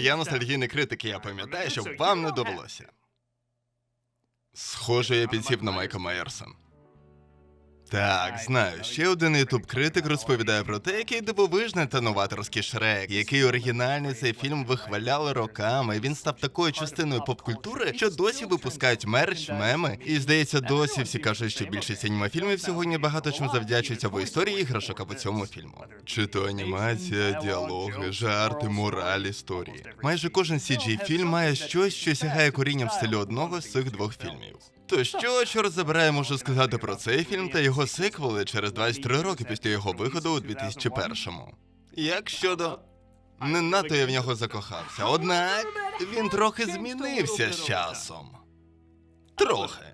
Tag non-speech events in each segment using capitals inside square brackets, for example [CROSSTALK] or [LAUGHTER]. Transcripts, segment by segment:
Я ностальгійний критик, я пам'ятаю, щоб вам не довелося. Схоже, я підсів на Майка Майерса. Так, знаю. Ще один ютуб критик розповідає про те, який дивовижний та новаторський Шрек, який оригінальний цей фільм вихваляли роками. Він став такою частиною поп-культури, що досі випускають мерч, меми. І здається, досі всі кажуть, що більшість анімафільмів сьогодні багато чим завдячується в історії іграшок або цьому фільму. Чи то анімація, діалоги, жарти, мораль історії. Майже кожен cg фільм має щось, що сягає корінням в стилі одного з цих двох фільмів. То що, чорт забирає, можу сказати про цей фільм та його сиквели через 23 роки після його виходу у 2001-му. Як щодо. Не надто я в нього закохався, однак він трохи змінився з часом. Трохи.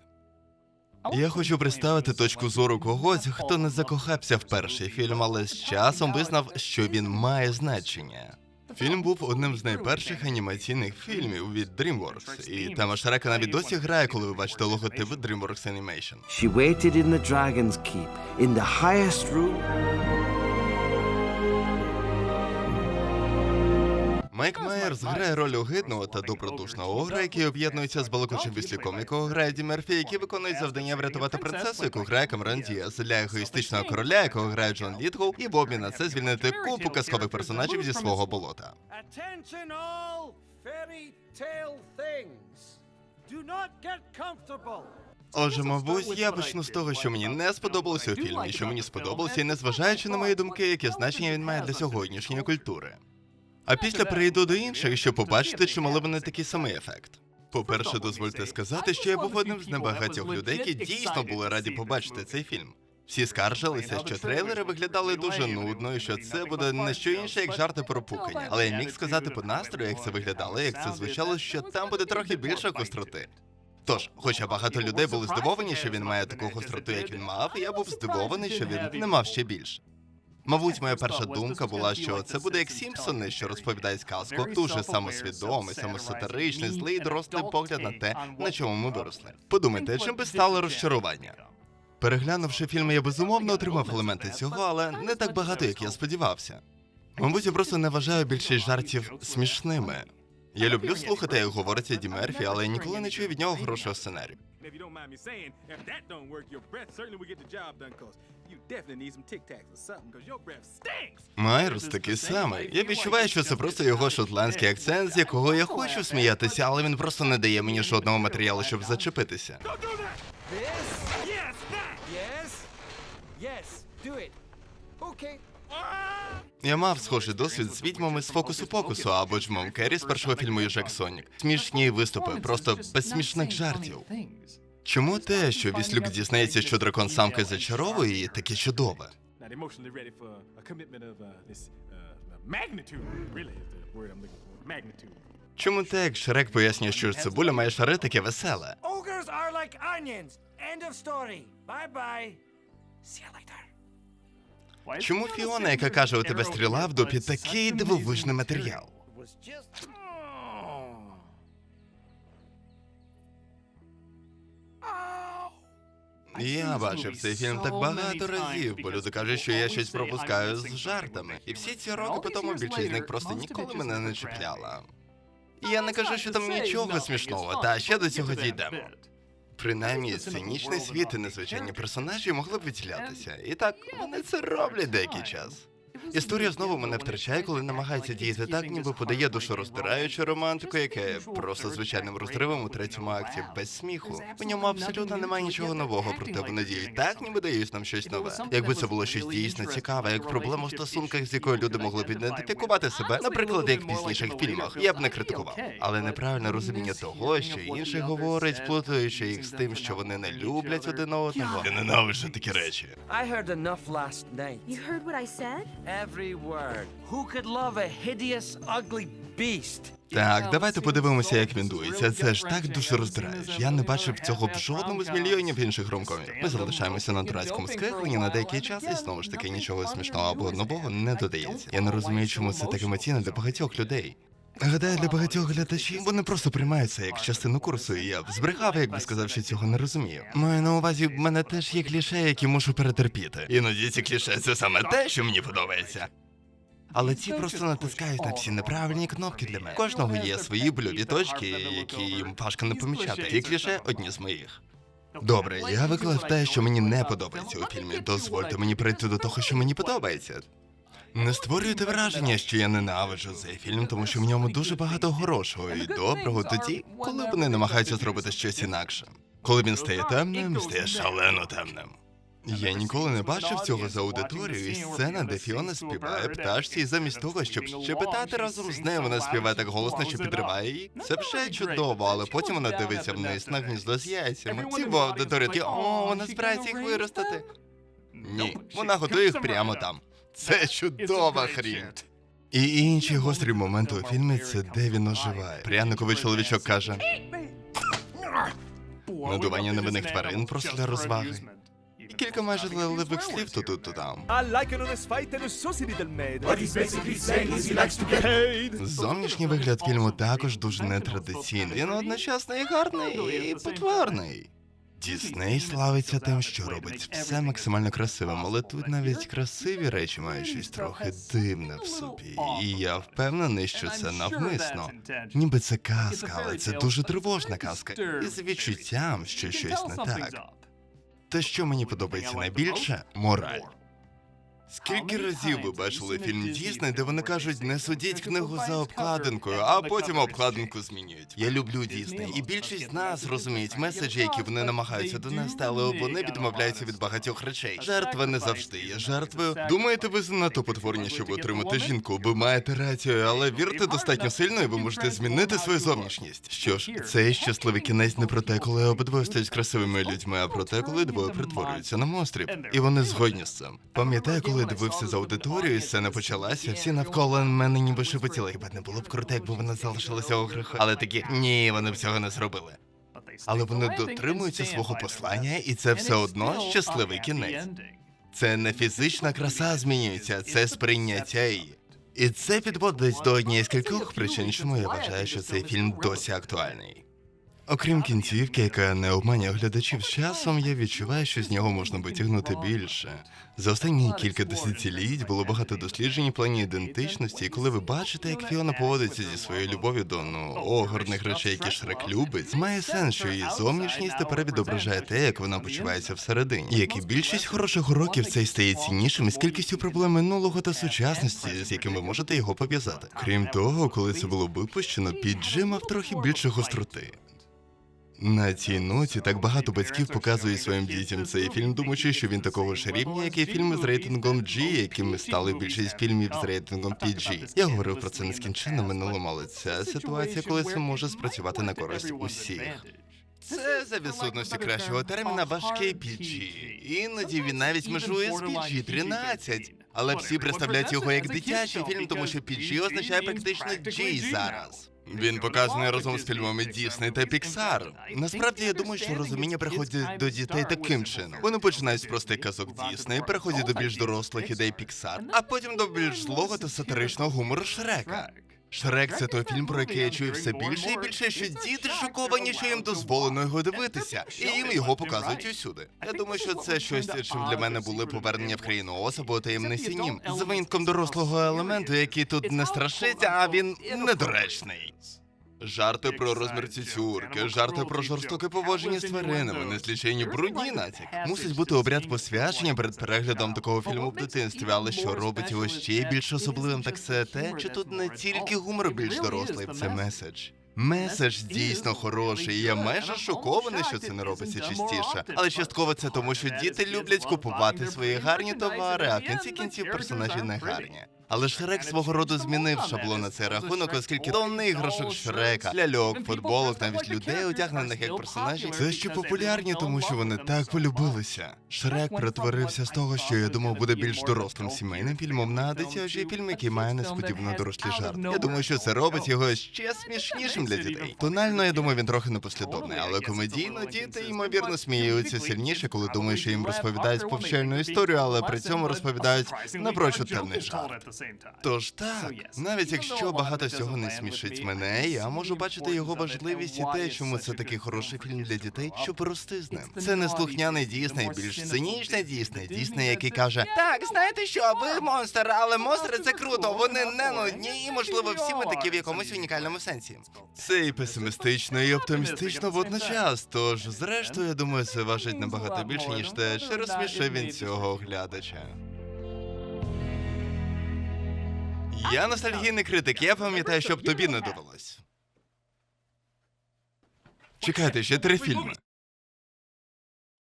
Я хочу представити точку зору когось, хто не закохався в перший фільм, але з часом визнав, що він має значення. Фільм був одним з найперших анімаційних фільмів від DreamWorks, і тема Шрека навіть досі грає, коли ви бачите логотип DreamWorks Animation. She waited in the dragon's keep, in the highest room. Майк Майерс грає роль огидного та добродушного огра, який об'єднується з балакучим віслюком, якого грає Ді Мерфі, який виконує завдання врятувати принцесу, яку грає Камерон Діас, для егоїстичного короля, якого грає Джон Літгоу, і в обмін на це звільнити купу казкових персонажів зі свого болота. Отже, мабуть, я почну з того, що мені не сподобалося у фільмі, що мені сподобалося, і незважаючи на мої думки, яке значення він має для сьогоднішньої культури. А після перейду до інших, щоб побачити, чи мали вони такий самий ефект. По-перше, дозвольте сказати, що я був одним з небагатьох людей, які дійсно були раді побачити цей фільм. Всі скаржилися, що трейлери виглядали дуже нудно, і що це буде не що інше, як жарти про пукання. Але я міг сказати по настрою, як це виглядало, як це звучало, що там буде трохи більше гостроти. Тож, хоча багато людей були здивовані, що він має таку гостроту, як він мав, я був здивований, що він не мав ще більше. Мабуть, моя перша думка була, що це буде як Сімпсони, що розповідають сказку, дуже самосвідомий, самосатиричний, злий дорослий погляд на те, на чому ми виросли. Подумайте, чим би стало розчарування? Переглянувши фільм, я безумовно отримав елементи цього, але не так багато, як я сподівався. Мабуть, я просто не вважаю більшість жартів смішними. Я люблю слухати, як говориться Ді Мерфі, але ніколи не чую від нього хорошого сценарію. Майерс такий самий. Я відчуваю, що це просто його шотландський акцент, з якого я хочу сміятися, але він просто не дає мені жодного матеріалу, щоб зачепитися. Я мав схожий досвід з відьмами з фокусу покусу або Джмом Керрі з першого фільму Южак Сонік. Смішні виступи, просто без смішних жартів. Чому те, що Віслюк дізнається, що дракон самки зачаровує її, таке чудове? Not emotionally ready for a commitment of uh, this uh, magnitude, really is the word I'm looking for. Magnitude. Чому те, як Шрек пояснює, що цибуля має шари таке веселе? Ogres are like onions. End of story. Bye bye. See you later. Чому Фіона, яка каже, у тебе стріла в дупі, такий дивовижний матеріал? Was just. Я бачив цей фільм так багато разів, бо люди кажуть, що я щось пропускаю з жартами. І всі ці роки по тому більшість з них просто ніколи мене не чіпляла. І я не кажу, що там нічого смішного, та ще до цього дійдемо. Принаймні, цинічний світ і незвичайні персонажі могли б відділятися. І так вони це роблять деякий час. Історія знову мене втрачає, коли намагається діяти так, ніби подає душорозтираючу романтику, яке просто звичайним розривом у третьому акті без сміху. У ньому абсолютно немає нічого нового, проте вони діють так, ніби дають нам щось нове. Якби це було щось дійсно цікаве, як проблема в стосунках, з якою люди могли б ідентифікувати себе, наприклад, як в пізніших фільмах, я б не критикував. Але неправильне розуміння того, що інший говорить, плутаючи їх з тим, що вони не люблять один одного. Я ненавиджу такі речі. I heard enough last night. You heard what I said? Every word. Who could love a hideous, ugly beast? Так, давайте подивимося, як він дується. Це ж так дуже роздираєш. Я не бачив цього в жодному з мільйонів інших ромкомів. Ми залишаємося на дурацькому скрикленні на деякий час, і знову ж таки нічого смішного або нового не додається. Я не розумію, чому це так емоційно для багатьох людей. Гадаю, для багатьох глядачів вони просто приймають це як частину курсу, і я б збрехав, якби сказав, що цього не розумію. Маю на увазі, в мене теж є кліше, які можу перетерпіти. Іноді ці кліше це саме те, що мені подобається. Але ці просто натискають на всі неправильні кнопки для мене. Кожного є свої больові точки, які їм важко не помічати. Ті кліше одні з моїх. Добре, я виклав те, що мені не подобається у фільмі. Дозвольте мені прийти до того, що мені подобається. Не створюйте враження, що я ненавиджу цей фільм, тому що в ньому дуже багато хорошого і доброго тоді, коли вони намагаються зробити щось інакше. Коли він стає темним, стає шалено темним. Я ніколи не бачив цього за аудиторією, і сцена, де Фіона співає пташці, і замість того, щоб щебетати разом з нею, вона співає так голосно, що підриває її. Це вже чудово, але потім вона дивиться вниз на гніздо з яйцями. Ці в аудиторії о, вона збирається їх виростити. Ні, вона готує їх прямо там. Це чудова хрінь. І інші гострі моменти у фільмі це де він оживає. Пряниковий чоловічок каже: Надування невинних тварин просто для розваги. і кілька майже леливих слів то тут, то там. Зовнішній вигляд фільму також дуже нетрадиційний. Він одночасно і гарний, і потворний. Дісней славиться тим, що робить все максимально красивим, але тут навіть красиві речі мають щось трохи дивне в собі. І я впевнений, що це навмисно. Ніби це казка, але це дуже тривожна казка. І з відчуттям, що щось не так. Те, що мені подобається найбільше мораль. Скільки разів ви бачили фільм Дісней, де вони кажуть, не судіть книгу за обкладинкою, а потім обкладинку змінюють. Я люблю Дісней, і більшість з нас розуміють меседжі, які вони намагаються донести, але вони відмовляються від багатьох речей. Жертва не завжди є жертвою. Думаєте, ви занадто потворні, щоб отримати жінку? Ви маєте рацію, але вірте достатньо сильно, і ви можете змінити свою зовнішність. Що ж, цей щасливий кінець не про те, коли обидвоє стають красивими людьми, а про те, коли двоє перетворюються на монстрів. І вони згодні з цим. Пам'ятаю, коли дивився з аудиторією, сцена почалася, всі навколо мене ніби шепотіли. Хіба не було б круто, якби вона залишилася у греху. Але такі ні, вони б цього не зробили. Але вони дотримуються свого послання, і це все одно щасливий кінець. Це не фізична краса змінюється, це сприйняття її. І це підводить до однієї з кількох причин, чому я вважаю, що цей фільм досі актуальний. Окрім кінцівки, яка не обманює глядачів з часом, я відчуваю, що з нього можна витягнути більше. За останні кілька десятиліть було багато досліджень в плані ідентичності, і коли ви бачите, як Фіона поводиться зі своєю любов'ю до ну огорних речей, які Шрек любить, має сенс, що її зовнішність тепер відображає те, як вона почувається всередині. Як і більшість хороших уроків, цей стає ціннішим із кількістю проблем минулого та сучасності, з якими можете його пов'язати. Крім того, коли це було випущено, піджи мав трохи більше гостроти. На цій ноті так багато батьків показують своїм дітям цей фільм, думаючи, що він такого ж рівня, як і фільми з рейтингом G, якими стали більшість фільмів з рейтингом PG. Я говорив про це нескінченно минулому, але ця ситуація, коли це може спрацювати на користь усіх. Це за відсутності кращого терміна важкий PG. Іноді він навіть межує з PG-13. Але всі представляють його як дитячий фільм, тому що PG означає практично G зараз. Він показаний разом з фільмами Дісней та Піксар. Насправді я думаю, що розуміння приходить до дітей таким чином. Вони починають з простих казок Дісней, переходять до більш дорослих ідей Піксар, а потім до більш злого та сатиричного гумору Шрека. Шрек це той фільм, про який я чую все більше і більше, що діти шоковані, що їм дозволено його дивитися, і їм його показують усюди. Я думаю, що це щось, чим для мене були повернення в країну Оз або таємниці нім з винком дорослого елементу, який тут не страшиться, а він недоречний. Жарти про розмір цюцюрки, жарти про жорстоке поводження з тваринами, незлічені брудні натяки. Мусить бути обряд посвячення перед переглядом такого фільму в дитинстві, але що робить його ще більш особливим, так це те, що тут не тільки гумор більш дорослий, це меседж. Меседж дійсно хороший, і я майже шокований, що це не робиться частіше. Але частково це тому, що діти люблять купувати свої гарні товари, а в кінці кінців персонажі не гарні. Але Шрек свого роду змінив шаблон на цей рахунок, оскільки тонни іграшок Шрека, ляльок, футболок, навіть людей, одягнених як персонажі, це ще популярні, тому що вони так полюбилися. Шрек перетворився з того, що я думав буде більш дорослим сімейним фільмом на дитячий фільм, який має несподівано дорослі жарти. Я думаю, що це робить його ще смішнішим для дітей. Тонально, я думаю, він трохи непослідовний, але комедійно діти ймовірно сміються сильніше, коли думають, що їм розповідають повчальну історію, але при цьому розповідають напрочуд темний жарт. Тож так, навіть якщо багато всього не смішить мене, я можу бачити його важливість і те, чому це такий хороший фільм для дітей, щоб рости з ним. Це не слухняний Дісней, більш цинічний Дісней, Дісней, який каже: Так, знаєте що, ви монстр, але монстри це круто, вони не нудні, і можливо всі ми такі в якомусь унікальному сенсі. Це і песимістично, і оптимістично водночас. Тож, зрештою, я думаю, це важить набагато більше, ніж те, чи розсмішив він цього глядача. Я ностальгійний критик, я пам'ятаю, щоб тобі не довелось. Чекайте, ще три фільми.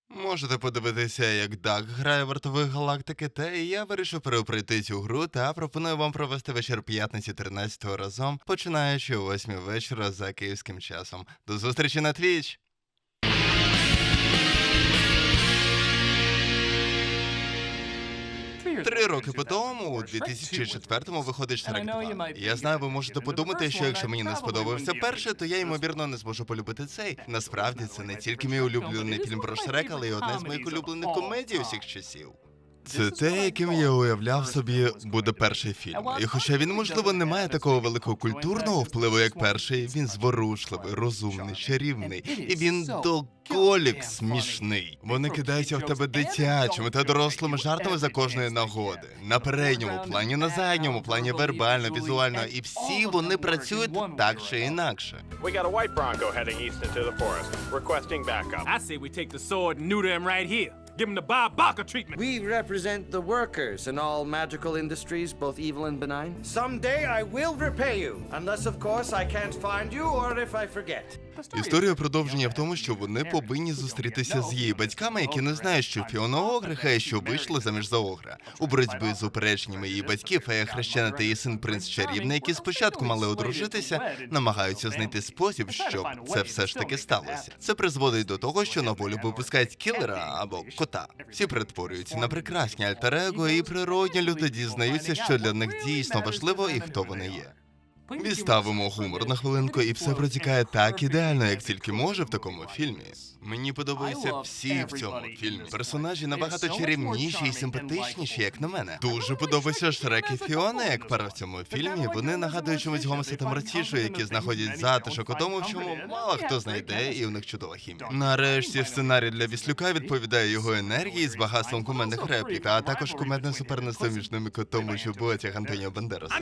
Можете подивитися, як Даг грає вартових галактики, та і я вирішив перепройти цю гру та пропоную вам провести вечір п'ятниці 13-го разом, починаючи о 8 вечора за київським часом. До зустрічі на Twitch! Три роки по тому, у 2004-му, виходить Шрек 2. Я знаю, ви можете подумати, що якщо мені не сподобався перший, то я ймовірно не зможу полюбити цей. Насправді це не тільки мій улюблений фільм про Шрек, але й одне з моїх улюблених комедій усіх часів. Це те, яким я уявляв собі буде перший фільм. І хоча він, можливо, не має такого великого культурного впливу, як перший, він зворушливий, розумний, чарівний, і він до колік смішний. Вони кидаються в тебе дитячими та дорослими жартами за кожної нагоди. На передньому плані, на задньому плані, вербально, візуально, і всі вони працюють так чи інакше. Backup. I say we take the sword and neuter him right here. Give him the Bob Barker treatment. We represent the workers in all magical industries, both evil and benign. Someday I will repay you. Unless, of course, I can't find you or if I forget. Історія продовження в тому, що вони повинні зустрітися з її батьками, які не знають, що Фіона Огриха і що вийшли заміж за Огра. У боротьбі з упередженнями її батьків, Фея хрещена та її син принц чарівний, які спочатку мали одружитися, намагаються знайти спосіб, щоб це все ж таки сталося. Це призводить до того, що на волю випускають кілера або кота. Всі перетворюються на прекрасні альтер-его, і природні люди дізнаються, що для них дійсно важливо і хто вони є. Відставимо гумор на хвилинку, і все протікає так ідеально, як тільки може в такому фільмі. Мені подобаються всі в цьому фільмі. Персонажі набагато чарівніші і симпатичніші, як на мене. Дуже подобається Шрек і Фіона, як пара в цьому фільмі. Вони нагадують чомусь Гомеса та Мартішу, які знаходять затишок у тому, в чому мало хто знайде, і у них чудова хімія. Нарешті сценарій для Віслюка відповідає його енергії з багатством кумедних реплік, а також кумедне суперництво між ними котом і чоботях Антоніо Бандераса.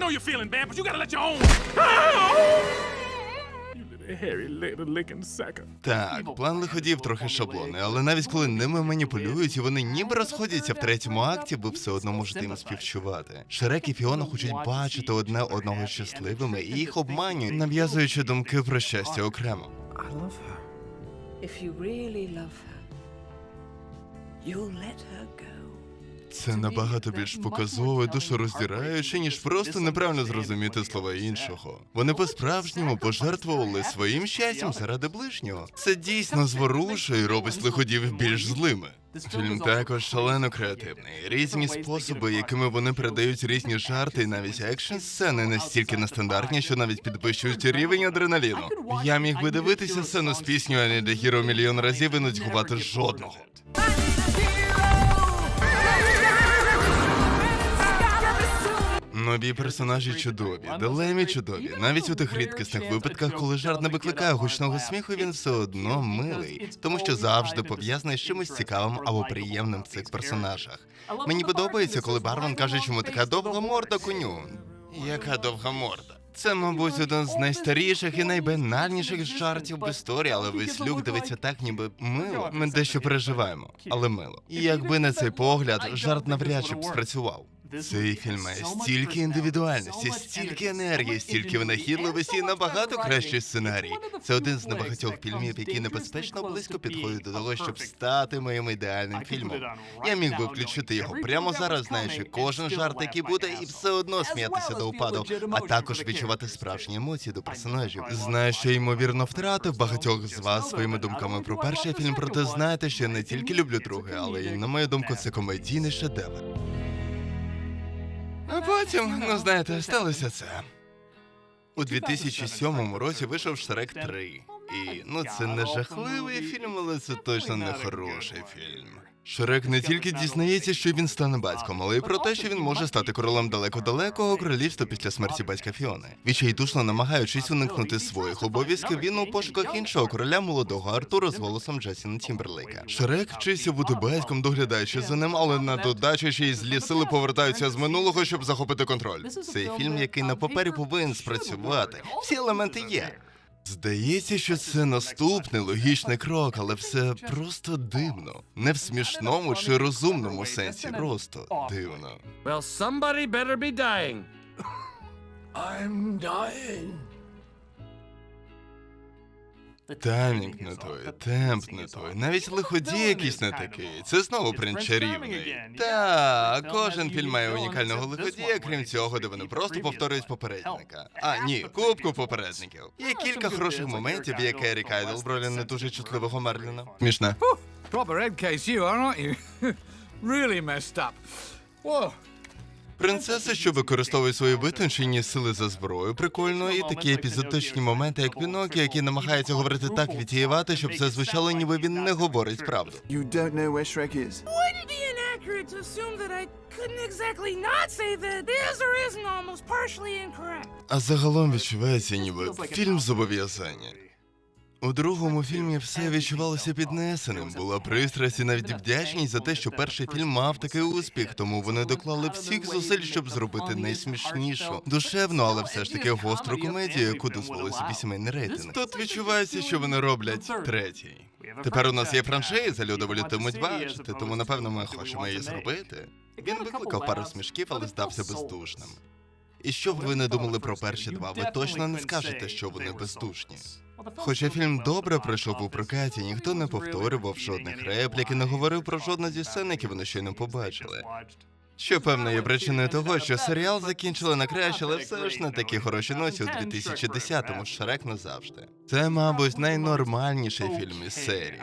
Так, план лиходіїв трохи шаблонний, але навіть коли ними маніпулюють і вони ніби розходяться в третьому акті, ви все одно можете їм співчувати. Шрек і Фіона хочуть бачити одне одного щасливими, і їх обманюють, нав'язуючи думки про щастя окремо. Her, you'll let her go. Це набагато більш показово і душороздираюче, ніж просто неправильно зрозуміти слова іншого. Вони по-справжньому пожертвували своїм щастям заради ближнього. Це дійсно зворушує і робить лиходіїв більш злими. Фільм також шалено креативний. Різні способи, якими вони передають різні жарти, і навіть екшн сцени настільки нестандартні, що навіть підвищують рівень адреналіну. Я міг би дивитися сцену з пісню Ані де Хіро мільйон разів і не згубати жодного. Нові персонажі чудові, Делемі чудові. Навіть у тих рідкісних випадках, коли жарт не викликає гучного сміху, він все одно милий, тому що завжди пов'язаний з чимось цікавим або приємним в цих персонажах. Мені подобається, коли бармен каже, чому така довга морда коню. Яка довга морда? Це, мабуть, один з найстаріших і найбанальніших жартів в історії, але весь люк дивиться так, ніби мило. Ми дещо переживаємо, але мило. І якби не цей погляд, жарт навряд чи б спрацював. Цей фільм має стільки індивідуальності, стільки енергії, стільки винахідливості і набагато кращий сценарій. Це один з небагатьох фільмів, який небезпечно близько підходить до того, щоб стати моїм ідеальним фільмом. Я міг би включити його прямо зараз, знаючи кожен жарт, який буде, і все одно сміятися до упаду, а також відчувати справжні емоції до персонажів. Знаю, що ймовірно втратив багатьох з вас своїми думками про перший фільм, проте знаєте, що я не тільки люблю другий, але й на мою думку, це комедійний шедевр. А потім, ну знаєте, сталося це. У 2007 році вийшов Шрек 3. І ну це не жахливий фільм, але це точно не хороший фільм. Шрек не тільки дізнається, що він стане батьком, але й про те, що він може стати королем далеко-далекого королівства після смерті батька Фіони. Відчайдушно намагаючись уникнути своїх обов'язків, він у пошуках іншого короля молодого Артура з голосом Джасіна Тімберлейка. Шрек вчиться бути батьком, доглядаючи за ним, але на додачу ще й злі сили повертаються з минулого, щоб захопити контроль. Цей фільм, який на папері повинен спрацювати. Всі елементи є. Здається, що це наступний логічний крок, але все просто дивно. Не в смішному чи розумному сенсі, просто дивно. Well, somebody better be dying. I'm dying. Таймінг не той, темп не той, навіть лиходій якийсь не такий. Це знову принц чарівний. Так, кожен фільм має унікального лиходія, крім цього, де вони просто повторюють попередника. А ні, кубку попередників. Є кілька хороших моментів, як Ерік Айдл в ролі не дуже чутливого Мерліна. Смішне. Proper head case you are, aren't you? [LAUGHS] really messed up. Whoa. Принцеса, що використовує свої витончені сили за зброю, прикольно, і такі епізодичні моменти, як Пінокі, який намагається говорити так відтіювати, щоб це звучало, ніби він не говорить правду. You don't know where Shrek is. Wouldn't be inaccurate to assume that I couldn't exactly not say that is or isn't almost partially incorrect. А загалом відчувається, ніби фільм зобов'язання. У другому фільмі все відчувалося піднесеним. Була пристрасть і навіть вдячність за те, що перший фільм мав такий успіх, тому вони доклали всіх зусиль, щоб зробити найсмішнішу, душевну, але все ж таки гостру комедію, яку дозволить собі сімейний рейтинг. Тут відчувається, що вони роблять третій. Тепер у нас є франшиза, люди волітимуть бачити, тому напевно ми хочемо її зробити. Він викликав пару смішків, але здався бездушним. І що б ви не думали про перші два, ви точно не скажете, що вони бездушні. Хоча фільм добре пройшов у прокаті, ніхто не повторював жодних реплік і не говорив про жодну зі сцен, які вони щойно побачили. Що певно є причиною того, що серіал закінчили на краще, але все ж на такі хороші носі у 2010-му Шрек назавжди. Це, мабуть, найнормальніший фільм із серії.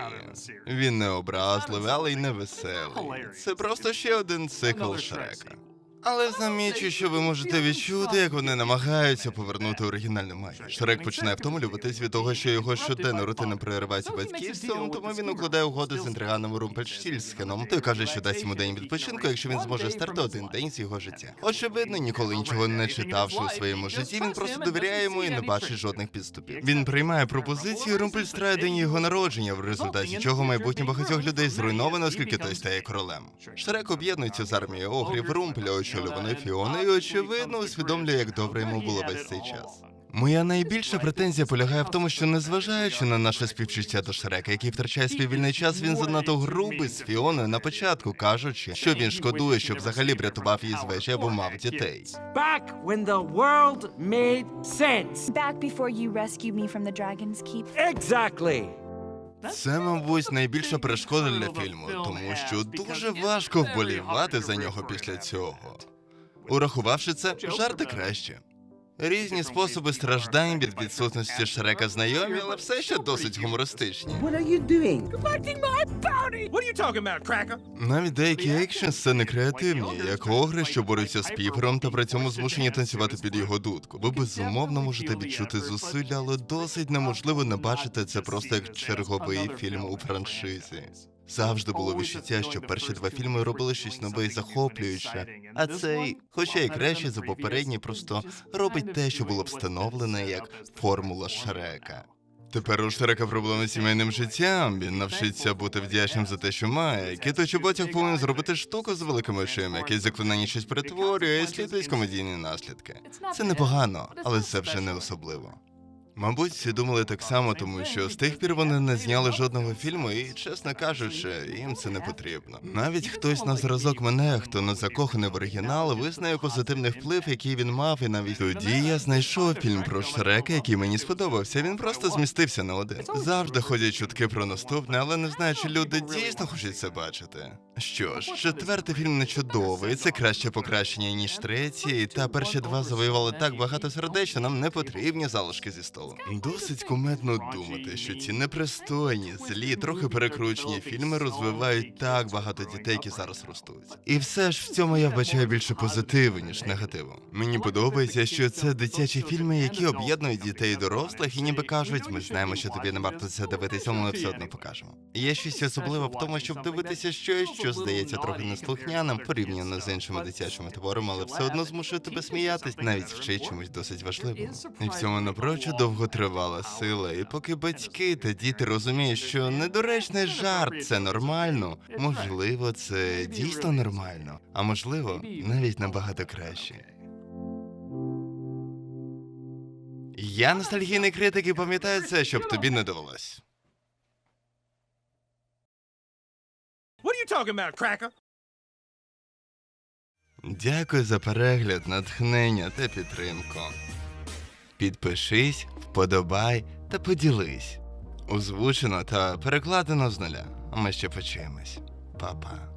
Він не образливий, але й не веселий. Це просто ще один цикл Шрека. Але замічу, що ви можете відчути, як вони намагаються повернути оригінальну магію. Шрек починає втомлюватись від того, що його щоденна рутина переривається батьківством, тому він укладає угоду з інтриганом Румпельштільсхеном. Той каже, що дасть йому день відпочинку, якщо він зможе стерти один день з його життя. Очевидно, ніколи нічого не читавши у своєму житті, він просто довіряє йому і не бачить жодних підступів. Він приймає пропозицію Румпельстра день його народження, в результаті чого майбутнє багатьох людей зруйновано, оскільки той стає королем. Шрек об'єднується з армією огрів Румпеля, очолюваної Фіони, і очевидно усвідомлює, як добре йому було весь цей час. Моя найбільша претензія полягає в тому, що незважаючи на наше співчуття до Шрека, який втрачає свій вільний час, він занадто грубий з Фіоною на початку, кажучи, що він шкодує, що взагалі врятував її з вечі або мав дітей. Back when the world made sense. Back before you rescued me from the Dragon's Keep. Exactly. Це, мабуть, найбільша перешкода для фільму, тому що дуже важко вболівати за нього після цього. Урахувавши це, жарти краще. Різні способи страждань від відсутності Шрека знайомі, але все ще досить гумористичні. Навіть деякі екшн сцени креативні, як огри, що борються з піпером та при цьому змушені танцювати під його дудку. Ви безумовно можете відчути зусилля, але досить неможливо не бачити це просто як черговий фільм у франшизі. Завжди було відчуття, що перші два фільми робили щось нове і захоплююче. А цей, хоча й краще за попередній, просто робить те, що було встановлене як формула Шрека. Тепер у Шрека проблеми з сімейним життям. Він навчиться бути вдячним за те, що має. Кіт у чоботях повинен зробити штуку з великими очима, якесь заклинання щось перетворює, і слідують комедійні наслідки. Це непогано, але це вже не особливо. Мабуть, всі думали так само, тому що з тих пір вони не зняли жодного фільму, і, чесно кажучи, їм це не потрібно. Навіть хтось на зразок мене, хто не закоханий в оригінал, визнає позитивний вплив, який він мав, і навіть тоді я знайшов фільм про Шрека, який мені сподобався. Він просто змістився на один. Завжди ходять чутки про наступне, але не знаю, чи люди дійсно хочуть це бачити. Що ж, четвертий фільм не чудовий, це краще покращення, ніж третій, та перші два завоювали так багато сердеч, що нам не потрібні залишки зі столу. Досить куметно думати, що ці непристойні, злі, трохи перекручені фільми розвивають так багато дітей, які зараз ростуть. І все ж в цьому я вбачаю більше позитиву, ніж негативу. Мені подобається, що це дитячі фільми, які об'єднують дітей і дорослих, і ніби кажуть, ми знаємо, що тобі не варто це дивитися, але ми все одно покажемо. Є щось особливе в тому, щоб дивитися щось, що здається трохи неслухняним порівняно з іншими дитячими творами, але все одно змушує тебе сміятись, навіть вчить чомусь досить важливому. І в цьому напрочуд довго тривала сила. І поки батьки та діти розуміють, що недоречний жарт це нормально, можливо, це дійсно нормально, а можливо, навіть набагато краще. Я ностальгійний критик і пам'ятаю це, щоб тобі не довелось. What are you talking about, cracker? Дякую за перегляд, натхнення та підтримку. Підпишись, вподобай та поділись. Озвучено та перекладено з нуля. Ми ще почуємось. Па-па.